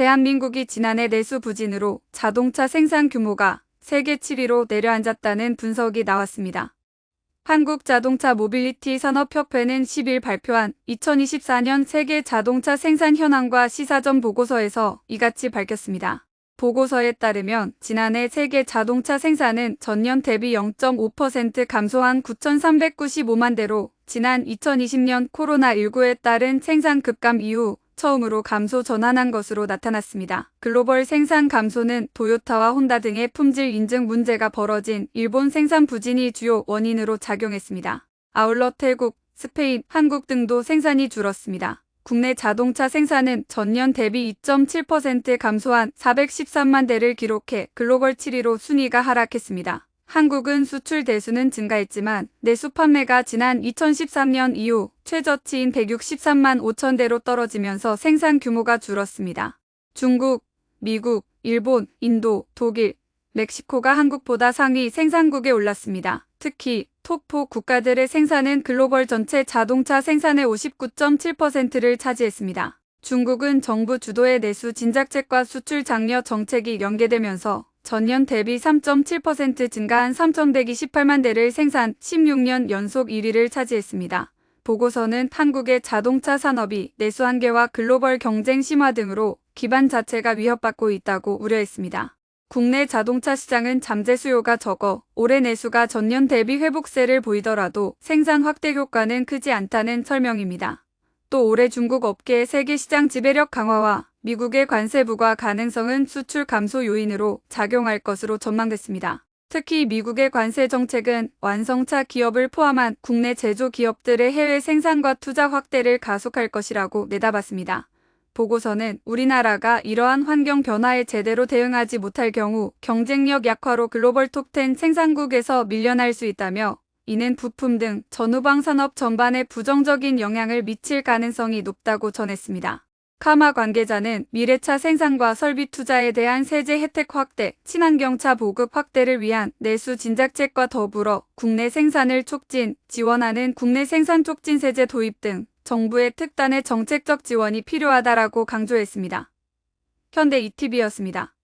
대한민국이 지난해 내수 부진으로 자동차 생산 규모가 세계 7위로 내려앉았다는 분석이 나왔습니다. 한국자동차 모빌리티 산업협회는 10일 발표한 2024년 세계 자동차 생산 현황과 시사점 보고서에서 이같이 밝혔습니다. 보고서에 따르면 지난해 세계 자동차 생산은 전년 대비 0.5% 감소한 9,395만 대로 지난 2020년 코로나19에 따른 생산 급감 이후 처음으로 감소 전환한 것으로 나타났습니다. 글로벌 생산 감소는 도요타와 혼다 등의 품질 인증 문제가 벌어진 일본 생산 부진이 주요 원인으로 작용했습니다. 아울러 태국, 스페인, 한국 등도 생산이 줄었습니다. 국내 자동차 생산은 전년 대비 2.7% 감소한 413만 대를 기록해 글로벌 7위로 순위가 하락했습니다. 한국은 수출 대수는 증가했지만 내수 판매가 지난 2013년 이후 최저치인 163만 5천 대로 떨어지면서 생산 규모가 줄었습니다. 중국, 미국, 일본, 인도, 독일, 멕시코가 한국보다 상위 생산국에 올랐습니다. 특히 토포 국가들의 생산은 글로벌 전체 자동차 생산의 59.7%를 차지했습니다. 중국은 정부 주도의 내수 진작책과 수출 장려 정책이 연계되면서 전년 대비 3.7% 증가한 3,128만 대를 생산 16년 연속 1위를 차지했습니다. 보고서는 한국의 자동차 산업이 내수 한계와 글로벌 경쟁 심화 등으로 기반 자체가 위협받고 있다고 우려했습니다. 국내 자동차 시장은 잠재 수요가 적어 올해 내수가 전년 대비 회복세를 보이더라도 생산 확대 효과는 크지 않다는 설명입니다. 또 올해 중국 업계의 세계 시장 지배력 강화와 미국의 관세 부과 가능성은 수출 감소 요인으로 작용할 것으로 전망됐습니다. 특히 미국의 관세 정책은 완성차 기업을 포함한 국내 제조 기업들의 해외 생산과 투자 확대를 가속할 것이라고 내다봤습니다. 보고서는 우리나라가 이러한 환경 변화에 제대로 대응하지 못할 경우 경쟁력 약화로 글로벌 톱10 생산국에서 밀려날 수 있다며 이는 부품 등 전후방 산업 전반에 부정적인 영향을 미칠 가능성이 높다고 전했습니다. 카마 관계자는 미래차 생산과 설비 투자에 대한 세제 혜택 확대, 친환경차 보급 확대를 위한 내수 진작책과 더불어 국내 생산을 촉진, 지원하는 국내 생산 촉진 세제 도입 등 정부의 특단의 정책적 지원이 필요하다라고 강조했습니다. 현대 ETV였습니다.